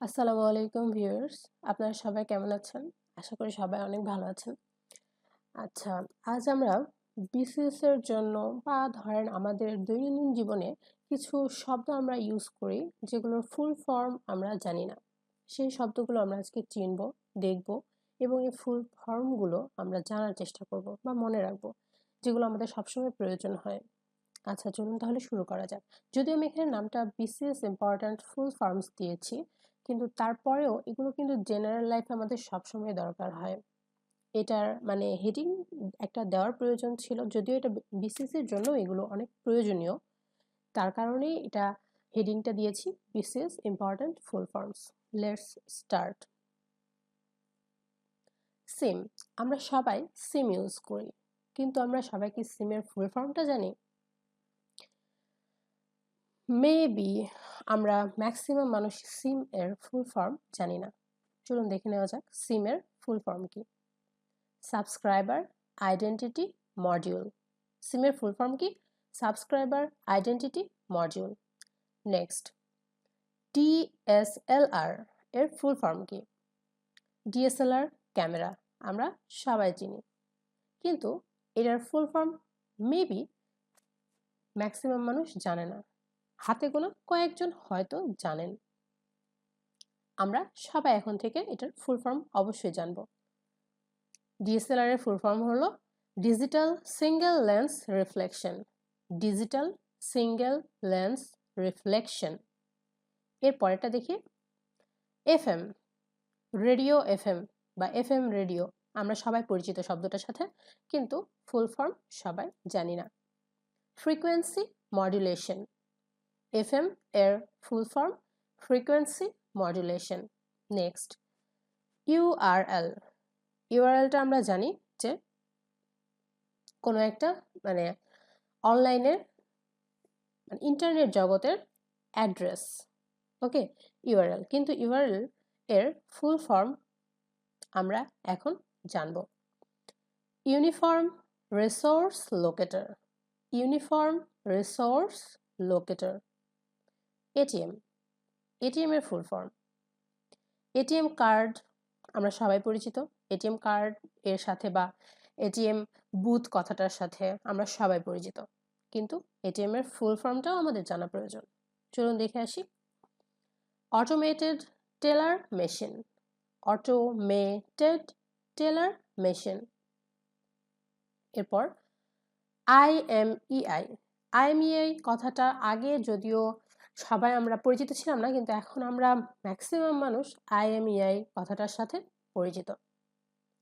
আসসালামু আলাইকুম ভিউয়ার্স। আপনারা সবাই কেমন আছেন? আশা করি সবাই অনেক ভালো আছেন। আচ্ছা আজ আমরা বিসিএস এর জন্য বা ধরেন আমাদের দৈনন্দিন জীবনে কিছু শব্দ আমরা ইউজ করি, যেগুলোর ফুল ফর্ম আমরা জানি না। সেই শব্দগুলো আমরা আজকে চিনব, দেখব এবং এই ফুল ফর্মগুলো আমরা জানার চেষ্টা করব বা মনে রাখব, যেগুলো আমাদের সবসময় প্রয়োজন হয়। আচ্ছা চলুন তাহলে শুরু করা যাক। যদি আমি এখানে নামটা বিসিএস ইম্পর্ট্যান্ট ফুল ফর্মস দিয়েছি কিন্তু তারপরেও এগুলো কিন্তু জেনারেল লাইফে আমাদের সবসময় দরকার হয়। এটার মানে হেডিং একটা দেওয়ার প্রয়োজন ছিল, যদিও এটা বিসিএসের জন্য এগুলো অনেক প্রয়োজনীয়। তার কারণেই এটা হেডিংটা দিয়েছি BCS important full forms let's start SIM আমরা সবাই সিম ইউজ করি, কিন্তু আমরা সবাই কি সিমের ফুল ফর্মটা জানি? মেবি আমরা ম্যাক্সিমাম মানুষ সিম এর ফুল ফর্ম জানি না। চলুন দেখে নেওয়া যাক সিমের ফুল ফর্ম কি। সাবস্ক্রাইবার আইডেন্টিটি মডিউল সিমের ফুল ফর্ম কি? Subscriber identity module next DSLR এর ফুল ফর্ম কি? ডিএসএলআর ক্যামেরা আমরা সবাই চিনি। কিন্তু এটার ফুল ফর্ম মেবি ম্যাক্সিমাম মানুষ জানে না। হাতে গোনা কয়েকজন হয়তো জানেন। আমরা সবাই এখন থেকে এটার ফুল ফর্ম অবশ্যই জানব। ডিএসএলআর এর ফুল ফর্ম হলো digital single lens reflection digital single lens reflection এর পরেরটা দেখি। F M radio F M বা এফ এম রেডিও আমরা সবাই পরিচিত শব্দটার সাথে, কিন্তু ফুল ফর্ম সবাই জানি না। ফ্রিকোয়েন্সি মডুলেশন এফএম এর full form frequency modulation next URL ইউআরএলটা আমরা জানি যে কোনো একটা মানে অনলাইনের মানে ইন্টারনেট জগতের অ্যাড্রেস, ওকে? ইউআরএল কিন্তু ইউআরএল এর ফুল ফর্ম আমরা এখন জানব। Uniform resource locator uniform resource locator ATM ATM এর ফুল ফর্ম এটিএম কার্ড আমরা সবাই পরিচিত। এটিএম কার্ড এর সাথে বা এটিএম বুথ কথাটার সাথে আমরা সবাই পরিচিত। কিন্তু এটিএম এর ফুল ফর্মটাও আমাদের জানা প্রয়োজন। চলুন দেখে আসি। Automated teller machine automated teller machine এরপর আইএমইআই আইএমইআই কথাটা আগে যদিও সবাই আমরা পরিচিত ছিলাম না, কিন্তু এখন আমরা ম্যাক্সিমাম মানুষ আইএমইআই কথাটার সাথে পরিচিত।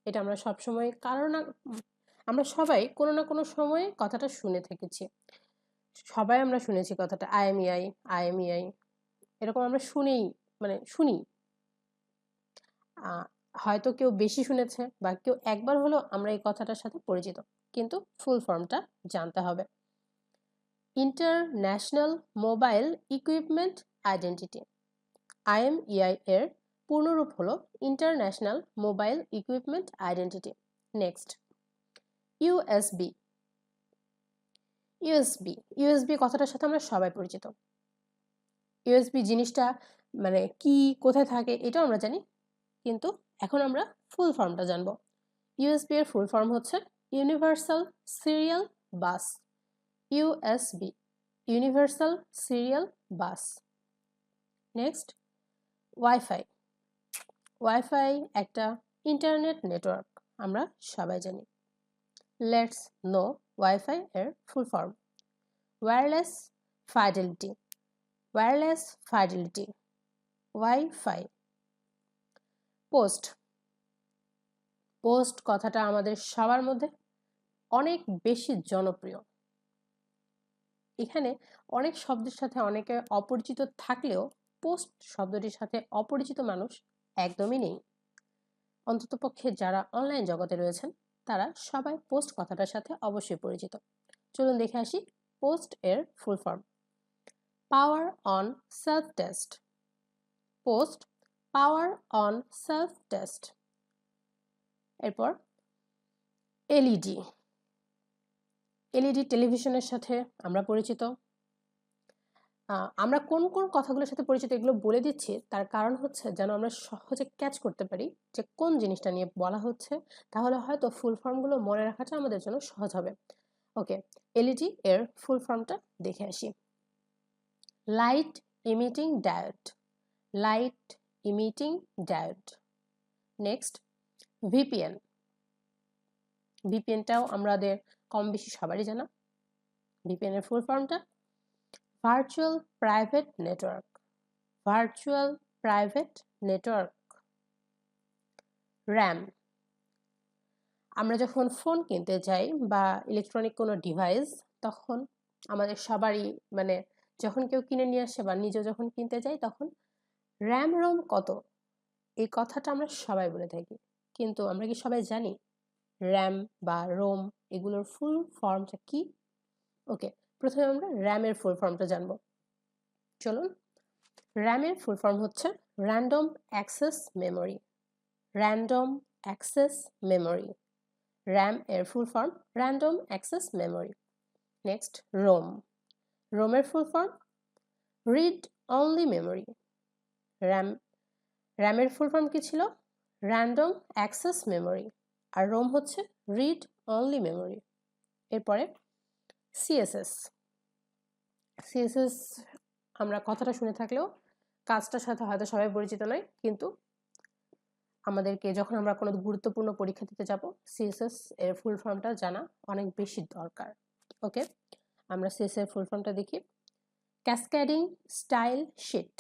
এটা আমরা সবসময় কারও না, আমরা সবাই কোনো না কোনো সময়ে কথাটা শুনে থেকেছি। সবাই আমরা শুনেছি কথাটা আইএমইআই আইএমইআই এরকম আমরা শুনেই মানে শুনি। হয়তো কেউ বেশি শুনেছে বা কেউ একবার হলেও আমরা এই কথাটার সাথে পরিচিত, কিন্তু ফুল ফর্মটা জানতে হবে। International mobile equipment identity. IMEI এর পূর্ণরূপ হলো international mobile equipment identity. Next, USB. USB USB কথাটার সাথে আমরা সবাই পরিচিত। ইউএসবি জিনিসটা মানে কি, কোথায় থাকে এটাও আমরা জানি, কিন্তু এখন আমরা ফুল ফর্মটা জানব। ইউএসবি এর ফুল ফর্ম হচ্ছে universal serial bus. USB universal serial bus next wifi wifi একটা ইন্টারনেট নেটওয়ার্ক আমরা সবাই জানি। লেটস নো ওয়াইফাই এর full form wireless fidelity wireless fidelity wifi POST POST কথাটা আমাদের সবার মধ্যে অনেক বেশি জনপ্রিয়। এখানে অনেক শব্দের সাথে অনেকে অপরিচিত থাকলেও পোস্ট শব্দটির সাথে অপরিচিত মানুষ একদমই নেই। অন্ততপক্ষে যারা অনলাইন জগতে রয়েছেন, তারা সবাই পোস্ট কথাটার সাথে অবশ্যই পরিচিত। চলুন দেখে আসি পোস্ট এর full form. Power on self test POST, power on self test এরপর এলইডি। এলইডি টেলিভিশনের সাথে আমরা পরিচিত। আমরা কোন কোন কথাগুলোর সাথে পরিচিত এগুলো বলে দিচ্ছি, তার কারণ হচ্ছে যেন আমরা সহজে ক্যাচ করতে পারি যে কোন জিনিসটা নিয়ে বলা হচ্ছে, তাহলে হয়তো ফুল ফর্মগুলো মনে রাখাটা আমাদের জন্য সহজ হবে। ওকে এলইডি এর ফুল ফর্মটা দেখে আসি। Light emitting diode light emitting diode next VPN ভিপিএনটাও আমাদের কম বেশি সবারই জানা। ভিপিএন এর ফুল ফর্মটা virtual private network virtual private network RAM আমরা যখন ফোন কিনতে যাই বা ইলেকট্রনিক কোনো ডিভাইস তখন আমাদের সবারই মানে যখন কেউ কিনে নিয়ে আসে বা নিজে যখন কিনতে যাই, তখন র্যাম রোম কত? এই কথাটা আমরা সবাই বলে থাকি। কিন্তু আমরা কি সবাই জানি? র্যাম বা রোম এগুলোর ফুল ফর্মটা কি? ওকে প্রথমে আমরা র্যামের ফুল ফর্মটা জানব। চলুন র্যামের ফুল ফর্ম হচ্ছে random access memory random access memory RAM এর full form random access memory next ROM রোমের full form read only memory RAM র্যামের ফুল ফর্ম কি ছিল? র্যান্ডম অ্যাক্সেস মেমোরি আর রোম হচ্ছে রিড অনলি মেমোরি এরপরে CSS CSS আমরা কথাটা শুনে থাকলেও কাজটার সাথে হয়তো সবাই পরিচিত নয়, কিন্তু আমাদেরকে যখন আমরা কোনো গুরুত্বপূর্ণ পরীক্ষা দিতে যাব সিএসএস এর ফুল ফর্মটা জানা অনেক বেশি দরকার ওকে আমরা সিএসএস এর ফুল ফর্মটা দেখি। Cascading style sheet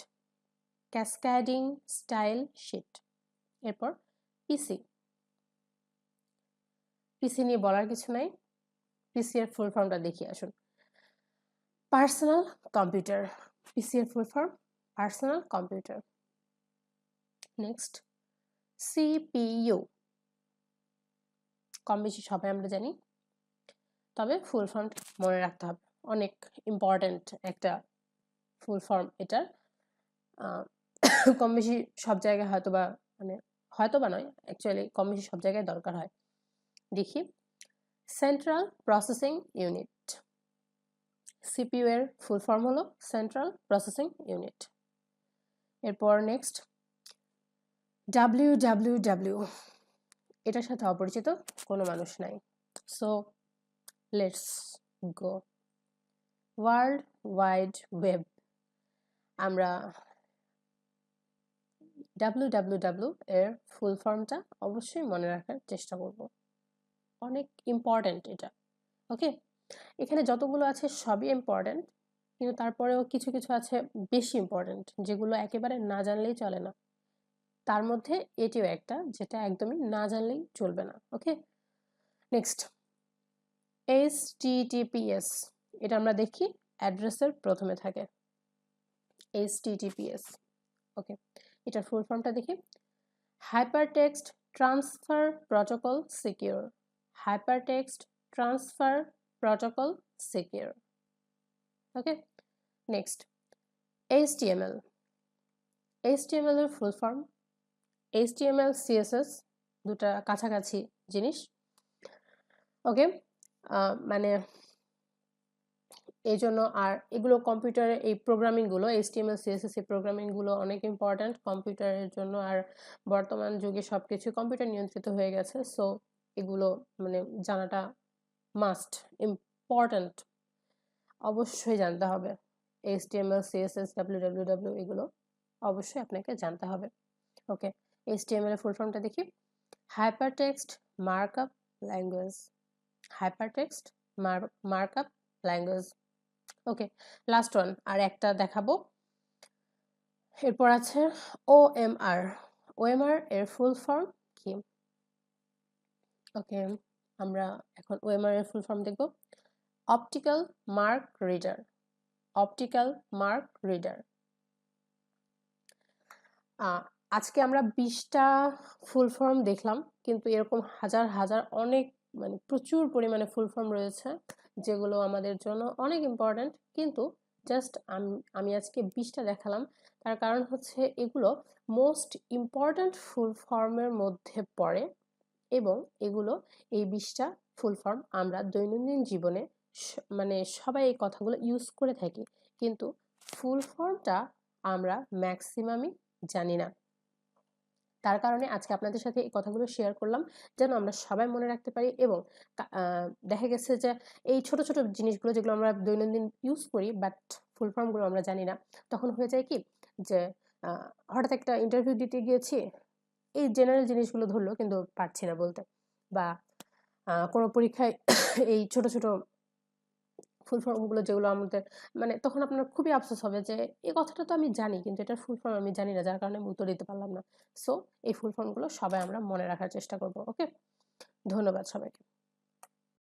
cascading style sheet এরপর পিসি পিসি নিয়ে বলার কিছু নাই। পিসি এর ফুল ফর্মটা দেখি, আসুন। পার্সোনাল কম্পিউটার পিসি এর full form personal computer next CPU কম বেশি সবাই আমরা জানি। তবে ফুল ফর্ম মনে রাখতে হবে। অনেক ইম্পর্ট্যান্ট একটা ফুল ফর্ম এটার কম বেশি সব জায়গায় হয়তো বা মানে হয়তো বা নয় অ্যাকচুয়ালি কম বেশি সব জায়গায় দরকার হয়। দেখি। সেন্ট্রাল প্রসেসিং ইউনিট সিপিইউ এর ফুল ফর্ম হলো সেন্ট্রাল প্রসেসিং ইউনিট এরপর নেক্সট ডাব্লিউ ডাব্লিউ ডাব্লিউ এটার সাথে অপরিচিত কোনো মানুষ নাই। So let's go world wide web আমরা ডাব্লিউ ডাব্লিউ ডাব্লিউ এর ফুল ফর্মটা অবশ্যই মনে রাখার চেষ্টা করব। অনেক ইম্পর্ট্যান্ট এটা ওকে এখানে যতগুলো আছে সবই ইম্পর্ট্যান্ট কিন্তু তারপরেও কিছু কিছু আছে বেশি ইম্পর্ট্যান্ট যেগুলো একেবারে না জানলেই চলে না। তার মধ্যে এটিও একটা, যেটা একদমই না জানলেই চলবে না ওকে নেক্সট এস টিটিপিএস এটা আমরা দেখি অ্যাড্রেসের প্রথমে থাকে। এস টিটিপিএস ওকে এটার ফুল ফর্মটা দেখি। Hypertext transfer protocol secure hypertext transfer protocol secure okay next HTML HTML এর ফুল ফর্ম এইচটিএমএল সিএসএস দুটা কাছাকাছি জিনিস। ওকে মানে এই জন্য আর এগুলো কম্পিউটারে এই প্রোগ্রামিংগুলো এইচটিএমএল সিএসএস এই প্রোগ্রামিংগুলো অনেক ইম্পর্ট্যান্ট কম্পিউটারের জন্য আর বর্তমান যুগে সব কিছু কম্পিউটার নিয়ন্ত্রিত হয়ে গেছে। সো এগুলো মানে জানাটা মাস্ট ইম্পর্ট্যান্ট অবশ্যই জানতে হবে। HTML CSS W W W এগুলো অবশ্যই আপনাকে জানতে হবে। ওকে এইচটিএমএল এর ফুল ফর্মটা দেখি। Hypertext markup language hypertext markup language okay last one আর একটা দেখাবো। এরপর আছে ও এম আর ও এম আর এর ফুল ফর্ম কি? ওকে, আমরা এখন ও এম আর এর ফুল ফর্ম দেখব। Optical mark reader optical mark reader আজকে আমরা বিশটা ফুল ফর্ম দেখলাম, কিন্তু এরকম হাজার হাজার অনেক মানে প্রচুর পরিমাণে ফুল ফর্ম রয়েছে, যেগুলো আমাদের জন্য অনেক ইম্পর্ট্যান্ট কিন্তু জাস্ট আমি আমি আজকে বিশটা দেখালাম। তার কারণ হচ্ছে এগুলো মোস্ট ইম্পর্ট্যান্ট ফুল ফর্মের মধ্যে পড়ে। এবং এগুলো এই বিশটা ফুল ফর্ম আমরা দৈনন্দিন জীবনে মানে সবাই এই কথাগুলো ইউজ করে থাকি। কিন্তু ফুল ফর্মটা আমরা ম্যাক্সিমামই জানি না। তার কারণে আজকে আপনাদের সাথে এই কথাগুলো শেয়ার করলাম, যেন আমরা সবাই মনে রাখতে পারি এবং দেখা গেছে যে এই ছোট ছোট জিনিসগুলো যেগুলো আমরা দৈনন্দিন ইউজ করি বাট ফুল ফর্মগুলো আমরা জানি না। তখন হয়ে যায় কি যে হঠাৎ একটা ইন্টারভিউ দিতে গিয়েছি এই জেনারেল জিনিসগুলো ধরলো কিন্তু পারছি না বলতে। বা কোনো পরীক্ষায় এই ছোট ছোট ফুল ফর্মগুলো যেগুলো আমাদের মানে তখন আপনার খুবই আফসোস হবে যে এই কথাটা তো আমি জানি কিন্তু এটার ফুল ফর্ম আমি জানি না, যার কারণে আমি উত্তর দিতে পারলাম না। সো এই ফুল ফর্মগুলো সবাই আমরা মনে রাখার চেষ্টা করব ওকে ধন্যবাদ সবাইকে।